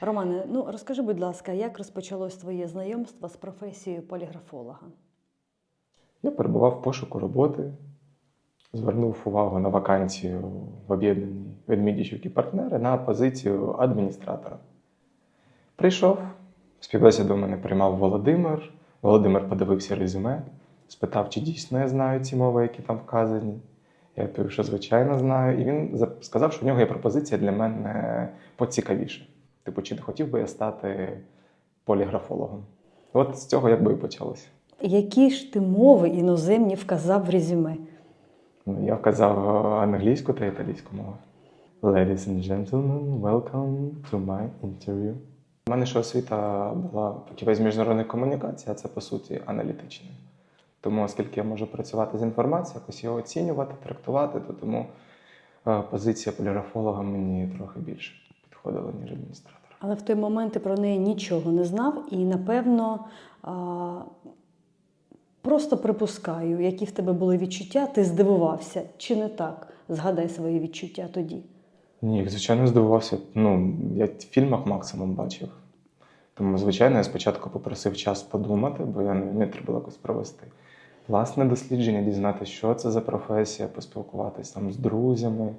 Романе, ну розкажи, будь ласка, як розпочалось твоє знайомство з професією поліграфолога? Я перебував в пошуку роботи, звернув увагу на вакансію в об'єднанні Ведмідічук і партнери на позицію адміністратора. Прийшов, співбесіду у мене приймав Володимир. Володимир подивився резюме, спитав, чи дійсно я знаю ці мови, які там вказані. Я відповів, що звичайно знаю. І він сказав, що в нього є пропозиція для мене поцікавіше. Типу, чи не хотів би я стати поліграфологом? От з цього якби і почалося. Які ж ти мови іноземні вказав в резюме? Ну, Я вказав е, англійську та італійську мову. Ladies and gentlemen, welcome to my interview. У мене ж освіта була фахівець міжнародних комунікацій, а це по суті аналітична. Тому, оскільки я можу працювати з інформацією, якось його оцінювати, трактувати, то тому е, позиція поліграфолога мені трохи більше підходила, ніж адміністратора. Але в той момент ти про неї нічого не знав, і напевно а, просто припускаю, які в тебе були відчуття, ти здивувався, чи не так? Згадай свої відчуття тоді. Ні, звичайно, здивувався. Ну, я в фільмах максимум бачив. Тому, звичайно, я спочатку попросив час подумати, бо я не, не треба було якось провести власне дослідження, дізнатися, що це за професія, поспілкуватися там з друзями,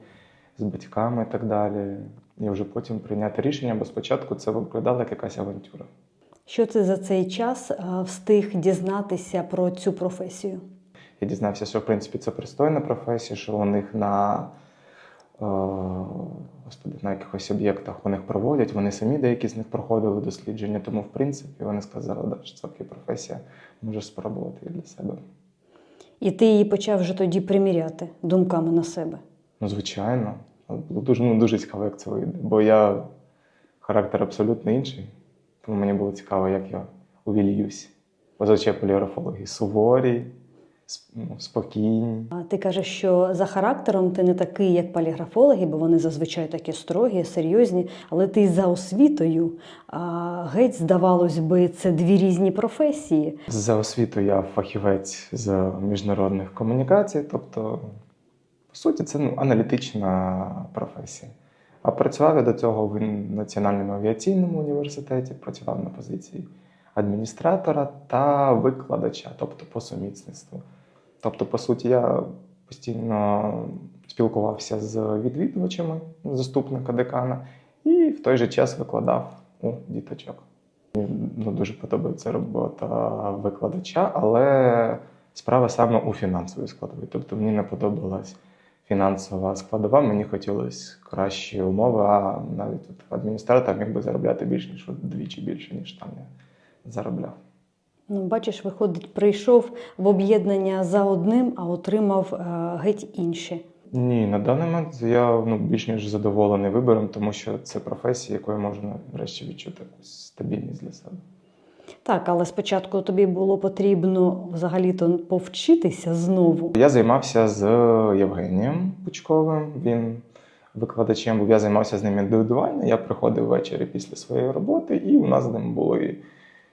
з батьками і так далі. І вже потім прийняти рішення, бо спочатку це виглядало як якась авантюра. Що ти за цей час встиг дізнатися про цю професію? Я дізнався, що в принципі це пристойна професія, що у них на, е, господи, на якихось об'єктах вони їх проводять, вони самі деякі з них проходили дослідження, тому в принципі вони сказали, що це окей професія, можеш спробувати її для себе. І ти її почав вже тоді приміряти думками на себе. Ну, звичайно, було дуже, ну, дуже цікаво, як це вийде, бо я характер абсолютно інший, тому мені було цікаво, як я увільюсь. Зазвичай поліграфологи суворі, ну, спокійні. А Ти кажеш, що за характером ти не такий, як поліграфологи, бо вони зазвичай такі строгі, серйозні, але ти за освітою. А геть, здавалось би, це дві різні професії. За освітою я фахівець з міжнародних комунікацій, тобто, суті, це ну, аналітична професія. А працював я до цього в Національному авіаційному університеті, працював на позиції адміністратора та викладача, тобто по сумісництву. Тобто, по суті, я постійно спілкувався з відвідувачами заступника декана і в той же час викладав у діточок. Мені ну, дуже подобається робота викладача, але справа саме у фінансовій складовій. Тобто мені не подобалась фінансова складова, мені хотілося кращі умови, а навіть от адміністратор міг би заробляти більше, ніж вдвічі більше, ніж там я заробляв. Ну, бачиш, виходить, прийшов в об'єднання за одним, а отримав е, геть інше. Ні, на даний момент я ну, більш ніж задоволений вибором, тому що це професія, якою можна врешті відчути якусь стабільність для себе. Так, але спочатку тобі було потрібно взагалі-то повчитися знову. Я займався з Євгенієм Пучковим. Він викладачем був. Я займався з ним індивідуально. Я приходив ввечері після своєї роботи, і у нас з ним були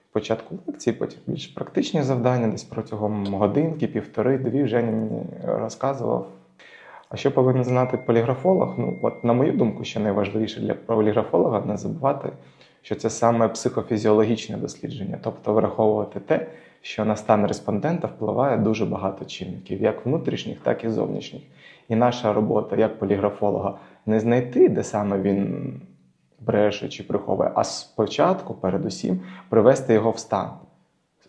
спочатку лекції, потім більш практичні завдання, десь протягом годинки, півтори-дві. Женя мені розказував. А що повинен знати поліграфолог? Ну, от, на мою думку, що найважливіше для поліграфолога не забувати, що це саме психофізіологічне дослідження, тобто враховувати те, що на стан респондента впливає дуже багато чинників, як внутрішніх, так і зовнішніх. І наша робота як поліграфолога не знайти, де саме він бреше чи приховує, а спочатку, передусім, привести його в стан,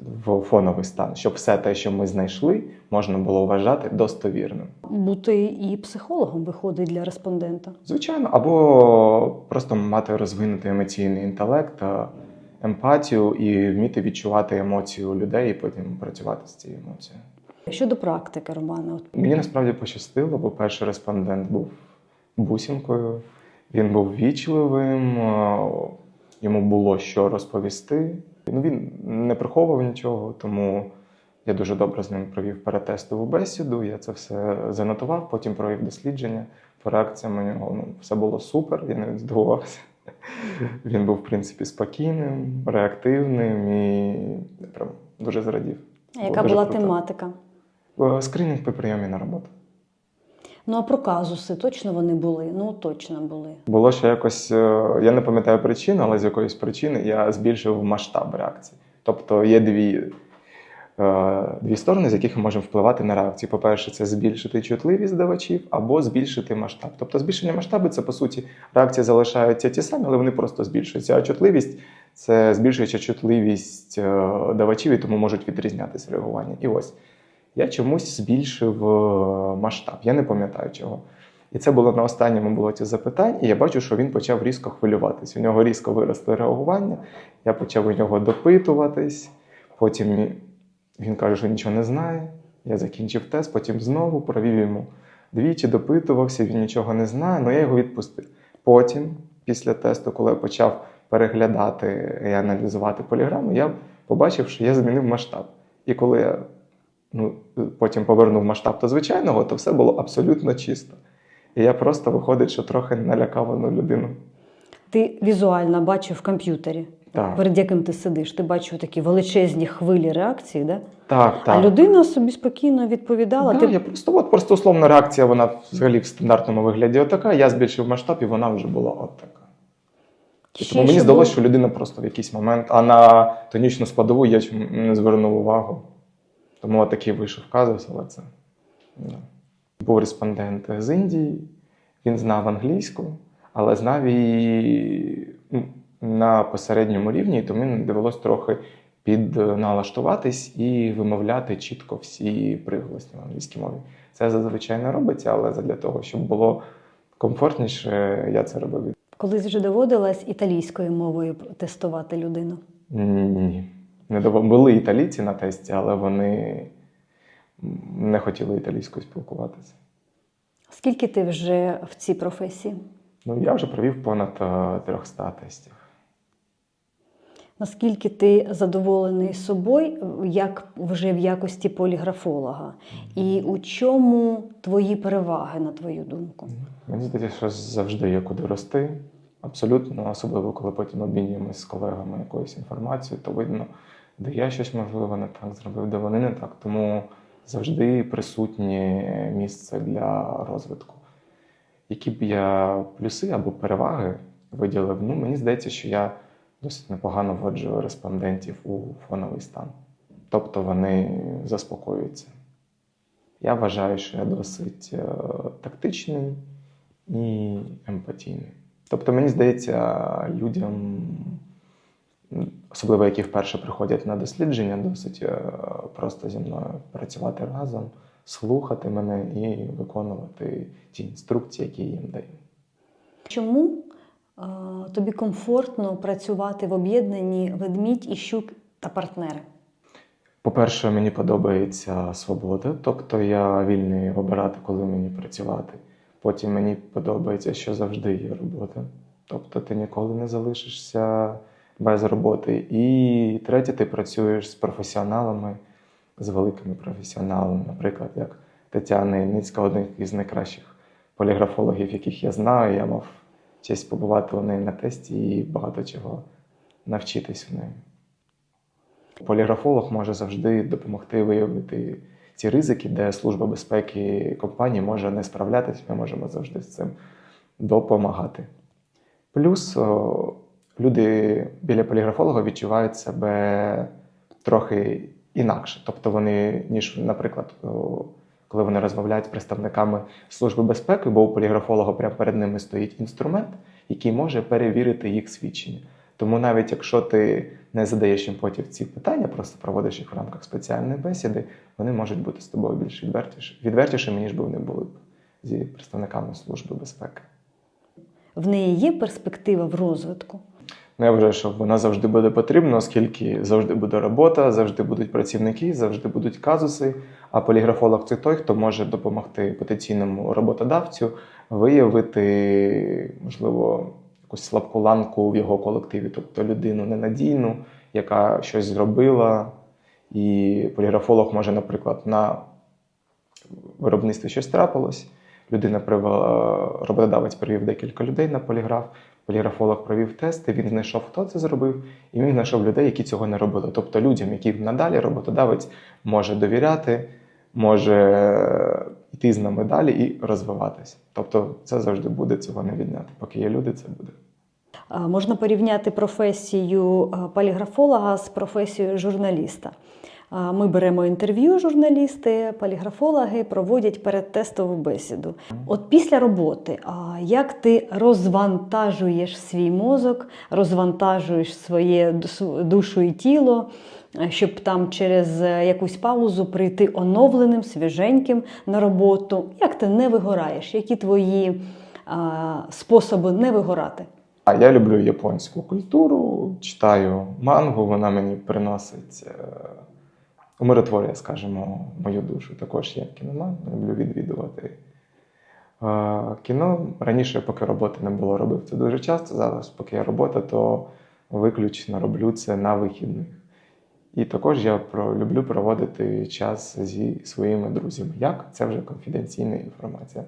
в фоновий стан, щоб все те, що ми знайшли, можна було вважати достовірним. Бути і психологом виходить для респондента. Звичайно, або просто мати розвинутий емоційний інтелект, емпатію і вміти відчувати емоцію людей, і потім працювати з цією емоцією. Щодо практики, Романе, от Мені насправді пощастило, бо перший респондент був бусінкою, він був вічливим, йому було що розповісти. Ну, він не приховував нічого, тому я дуже добре з ним провів перетестову бесіду. Я це все занотував, потім провів дослідження. По реакціям у нього ну, все було супер, я навіть здивувався. Він був, в принципі, спокійним, реактивним і я прям дуже зрадів. яка була круто. тематика? Е, Скринінг по прийомі на роботу. Ну а про казуси точно вони були? Ну точно були. Було ще якось, е, я не пам'ятаю причину, але з якоїсь причини я збільшив масштаб реакції. Тобто є дві, е, дві сторони, з яких ми можемо впливати на реакцію. По-перше, це збільшити чутливість здавачів або збільшити масштаб. Тобто збільшення масштабу це по суті реакції залишаються ті самі, але вони просто збільшуються. А чутливість це збільшуюча чутливість е, давачів, і тому можуть відрізнятися реагування. І ось я чомусь збільшив е, масштаб. Я не пам'ятаю чого. І це було на останньому блоці запитань, і я бачу, що він почав різко хвилюватись. У нього різко виросло реагування. Я почав у нього допитуватись. Потім він каже, що нічого не знає. Я закінчив тест, потім знову провів йому двічі, допитувався, він нічого не знає, але я його відпустив. Потім, після тесту, коли я почав переглядати і аналізувати поліграму, я побачив, що я змінив масштаб. І коли я ну, потім повернув масштаб до звичайного, то все було абсолютно чисто. І я просто виходить, що трохи налякав одну людину. Ти візуально бачив в комп'ютері, Так, перед яким ти сидиш. Ти бачив такі величезні хвилі реакції, да? так, так. а людина собі спокійно відповідала. Да, ти я просто, от, просто условна реакція, вона взагалі в стандартному вигляді отака. Я збільшив масштаб, і вона вже була от така. Ще тому мені здалося, було? що людина просто в якийсь момент, а на тонічну складову я не звернув увагу. Тому такий вийшов казус, але це. Да. Був респондент з Індії, він знав англійську, але знав ну, на посередньому рівні, тому мені довелось трохи підналаштуватись і вимовляти чітко всі приголосні в англійській мові. Це зазвичай не робиться, але для того, щоб було комфортніше, я це робив. Колись вже доводилось італійською мовою тестувати людину. Ні. Не Були італійці на тесті, але вони не хотіли італійською спілкуватися. Скільки ти вже в цій професії? Ну, я вже провів понад е, 300 тестів. Наскільки ти задоволений собою, як вже в якості поліграфолога? І у чому твої переваги, на твою думку? Мені здається, що завжди є куди рости. Абсолютно, особливо коли потім обмінюємося з колегами якоюсь інформацією, то видно, де я щось можливо не так зробив, де вони не так. Тому завжди присутнє місце для розвитку. Які б я плюси або переваги виділив? Ну, мені здається, що я досить непогано вводжу респондентів у фоновий стан. Тобто вони заспокоюються. Я вважаю, що я досить е, тактичний і емпатійний. Тобто, мені здається, людям, особливо які вперше приходять на дослідження, досить е, просто зі мною працювати разом, слухати мене і виконувати ті інструкції, які я їм даю. Чому е, тобі комфортно працювати в об'єднанні ведмідь і щук та партнери? По-перше, мені подобається свобода, тобто я вільний обирати, коли мені працювати. Потім мені подобається, що завжди є робота. Тобто ти ніколи не залишишся без роботи. І третє, ти працюєш з професіоналами, з великими професіоналами, наприклад, як Тетяна Ніцька, один із найкращих поліграфологів, яких я знаю. Я мав честь побувати у неї на тесті і багато чого навчитись у неї. Поліграфолог може завжди допомогти виявити ці ризики, де служба безпеки компанії може не справлятися, ми можемо завжди з цим допомагати. Плюс люди біля поліграфолога відчувають себе трохи інакше. Тобто вони, ніж, наприклад, коли вони розмовляють з представниками Служби безпеки, бо у поліграфолога прямо перед ними стоїть інструмент, який може перевірити їх свідчення. Тому навіть якщо ти не задаєш їм потім ці питання, просто проводиш їх в рамках спеціальної бесіди, вони можуть бути з тобою більш відвертіші, відвертішими, ніж би вони були б зі представниками Служби безпеки. В неї є перспектива в розвитку. Ну, я вважаю, що вона завжди буде потрібна, оскільки завжди буде робота, завжди будуть працівники, завжди будуть казуси. А поліграфолог це той, хто може допомогти потенційному роботодавцю виявити, можливо, якусь слабку ланку в його колективі, тобто людину ненадійну, яка щось зробила. І поліграфолог може, наприклад, на виробництві щось трапилось. Людина привела, роботодавець привів декілька людей на поліграф. Поліграфолог провів тести, він знайшов, хто це зробив, і він знайшов людей, які цього не робили. Тобто людям, яким надалі роботодавець може довіряти, може йти з нами далі і розвиватися. Тобто це завжди буде цього не відняти. Поки є люди, це буде. Можна порівняти професію поліграфолога з професією журналіста. Ми беремо інтерв'ю журналісти, поліграфологи проводять передтестову бесіду. От після роботи, як ти розвантажуєш свій мозок, розвантажуєш своє душу і тіло, щоб там через е, якусь паузу прийти оновленим, свіженьким на роботу? Як ти не вигораєш? Які твої способи не вигорати? А я люблю японську культуру, читаю мангу, вона мені приносить е, умиротворює, скажімо, мою душу. Також я кіноман, люблю відвідувати кіно. Раніше, поки роботи не було, робив це дуже часто. Зараз, поки є робота, то виключно роблю це на вихідних. І також я люблю проводити час зі своїми друзями. Як? Це вже конфіденційна інформація.